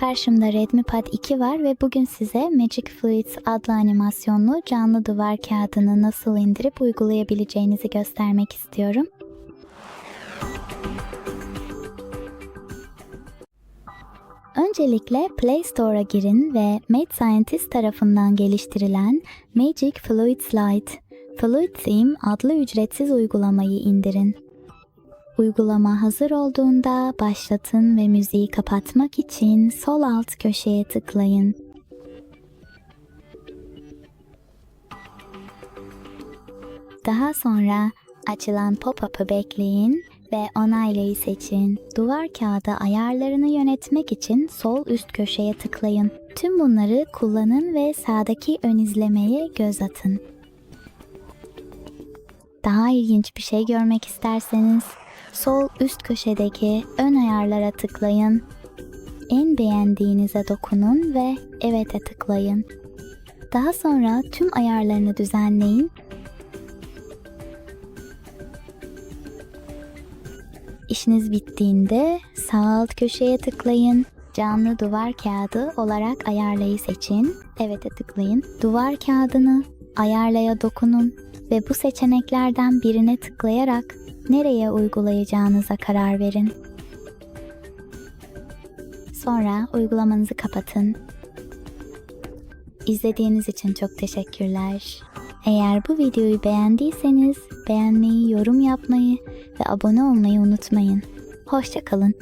Karşımda Redmi Pad 2 var ve bugün size Magic Fluids adlı animasyonlu canlı duvar kağıdını nasıl indirip uygulayabileceğinizi göstermek istiyorum. Öncelikle Play Store'a girin ve Made Scientist tarafından geliştirilen Magic Fluids Lite, Fluid Theme adlı ücretsiz uygulamayı indirin. Uygulama hazır olduğunda başlatın ve müziği kapatmak için sol alt köşeye tıklayın. Daha sonra açılan pop-up'ı bekleyin ve onaylayı seçin. Duvar kağıdı ayarlarını yönetmek için sol üst köşeye tıklayın. Tüm bunları kullanın ve sağdaki ön izlemeye göz atın. Daha ilginç bir şey görmek isterseniz sol üst köşedeki ön ayarlara tıklayın. En beğendiğinize dokunun ve evet'e tıklayın. Daha sonra tüm ayarlarını düzenleyin İşiniz bittiğinde sağ alt köşeye tıklayın. Canlı duvar kağıdı olarak ayarlayı seçin. Evet'e tıklayın. Duvar kağıdını ayarlaya dokunun ve bu seçeneklerden birine tıklayarak nereye uygulayacağınıza karar verin. Sonra uygulamanızı kapatın. İzlediğiniz için çok teşekkürler. Eğer bu videoyu beğendiyseniz beğenmeyi, yorum yapmayı ve abone olmayı unutmayın. Hoşçakalın.